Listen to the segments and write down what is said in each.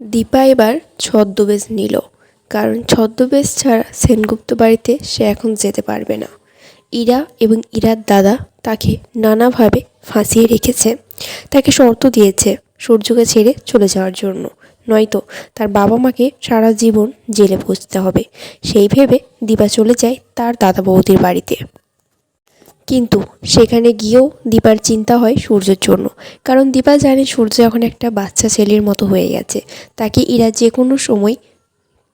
দীপা এবার ছদ্মবেশ নিল, কারণ ছদ্মবেশ ছাড়া সেনগুপ্ত বাড়িতে সে এখন যেতে পারবে না। ইরা এবং ইরার দাদা তাকে নানাভাবে ফাঁসিয়ে রেখেছে, তাকে শর্ত দিয়েছে সূর্যকে ছেড়ে চলে যাওয়ার জন্য। নয়তো তার বাবা মাকে সারা জীবন জেলে বসতে হবে। সেই ভেবে দীপা চলে যায় তার দাদা বৌদির বাড়িতে। কিন্তু সেখানে গিয়েও দীপার চিন্তা হয় সূর্যের জন্য। কারণ দীপা জানে সূর্য এখন একটা বাচ্চা ছেলের মতো হয়ে গেছে। তাকে ইরা যে কোনো সময়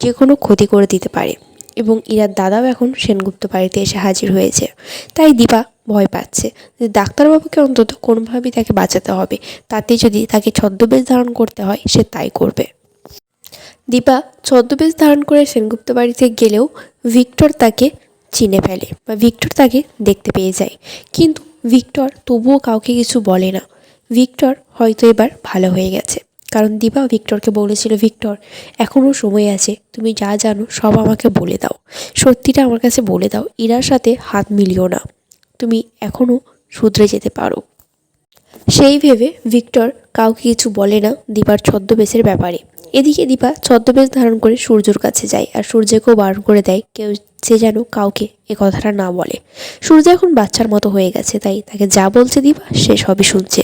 যে কোনো ক্ষতি করে দিতে পারে এবং ইরার দাদাও এখন সেনগুপ্ত বাড়িতে এসে হাজির হয়েছে। তাই দীপা ভয় পাচ্ছে যে ডাক্তারবাবুকে অন্তত কোনোভাবেই তাকে বাঁচাতে হবে। তাতে যদি তাকে ছদ্মবেশ ধারণ করতে হয়, সে তাই করবে। দীপা ছদ্মবেশ ধারণ করে সেনগুপ্ত বাড়িতে গেলেও ভিক্টর তাকে চিনে ফেলে বা ভিক্টর তাকে দেখতে পেয়ে যায়। কিন্তু ভিক্টর তবুও কাউকে কিছু বলে না। ভিক্টর হয়তো এবার ভালো হয়ে গেছে। কারণ দিবা ভিক্টরকে বলেছিল, ভিক্টর এখনও সময় আছে। তুমি যা জানো সব আমাকে বলে দাও। সত্যিটা আমার কাছে বলে দাও। ইরার সাথে হাত মিলিও না। তুমি এখনও শুধরে যেতে পারো। সেই ভেবে ভিক্টর কাউকে কিছু বলে না দিবার ছদ্মবেশের ব্যাপারে। এদিকে দীপা ছদ্মবেশ ধারণ করে সূর্যর কাছে যায় আর সূর্যকেও বারণ করে দেয় কেউ সে যেন কাউকে এ কথাটা না বলে। সূর্য এখন বাচ্চার মতো হয়ে গেছে, তাই তাকে যা বলছে দীপা, সে সবই শুনছে।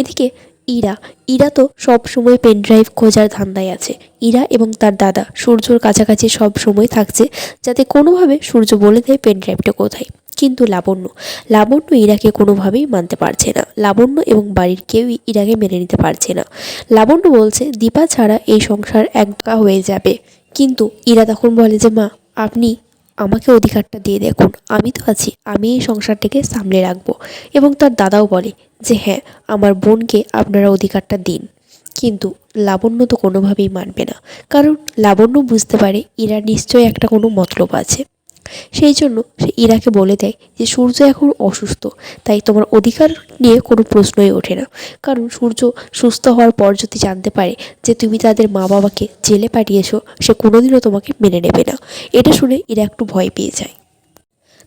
এদিকে ইরা ইরা তো সব সময় পেন ড্রাইভ খোঁজার ধান্দায় আছে। ইরা এবং তার দাদা সূর্যর কাছাকাছি সব সময় থাকছে, যাতে কোনোভাবে সূর্য বলে দেয় পেন ড্রাইভটা কোথায়। কিন্তু লাবণ্য। লাবণ্য ইরাকে কোনোভাবেই মানতে পারছে না। লাবণ্য এবং বাড়ির কেউই ইরাকে মেনে নিতে পারছে না। লাবণ্য বলছে, দীপা ছাড়া এই সংসার এককা হয়ে যাবে। কিন্তু ইরা তখন বলে যে, মা, আপনি আমাকে অধিকারটা দিয়ে দেখুন। আমি তো আছি। আমি এই সংসারটাকে সামলে রাখব। এবং তার দাদাও বলে যে হ্যাঁ আমার বোনকে আপনারা অধিকারটা দিন। কিন্তু লাবণ্য তো কোনোভাবেই মানবে না। কারণ লাবণ্য বুঝতে পারে ইরা নিশ্চয়ই একটা কোনো মতলব আছে। সেই জন্য সে ইরাকে বলে দেয় যে, সূর্য এখন অসুস্থ, তাই তোমার অধিকার নিয়ে কোনো প্রশ্নই ওঠে না। কারণ সূর্য সুস্থ হওয়ার পর যদি জানতে পারে যে তুমি তাদের মা বাবাকে জেলে পাঠিয়েছো, সে কোনোদিনও তোমাকে মেনে নেবে না। এটা শুনে ইরা একটু ভয় পেয়ে যায়।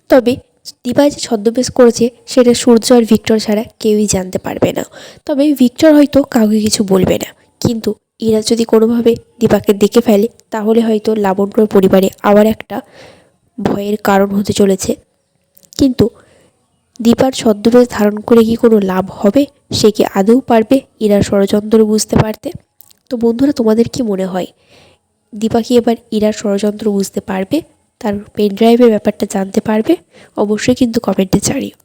তবে দিবা যে ছদ্মবেশ করেছে, সেটা সূর্য আর ভিক্টর ছাড়া কেউই জানতে পারবে না। তবে ভিক্টর হয়তো কাউকে কিছু বলবে না। কিন্তু এরা যদি কোনোভাবে দীপাকে দেখে ফেলে, তাহলে হয়তো লাবণ্যর পরিবারে আবার একটা ভয়ের কারণ হতে চলেছে। কিন্তু দীপার ছদ্মবেশ ধারণ করে কি কোনো লাভ হবে, সে কি আদৌ পারবে ইরার ষড়যন্ত্র বুঝতে পারতে? তো বন্ধুরা, তোমাদের কি মনে হয়? দীপা কি এবার ইরার ষড়যন্ত্র বুঝতে পারবে? তার পেন ড্রাইভের ব্যাপারটা জানতে পারবে? অবশ্যই কিন্তু কমেন্টে জানিও।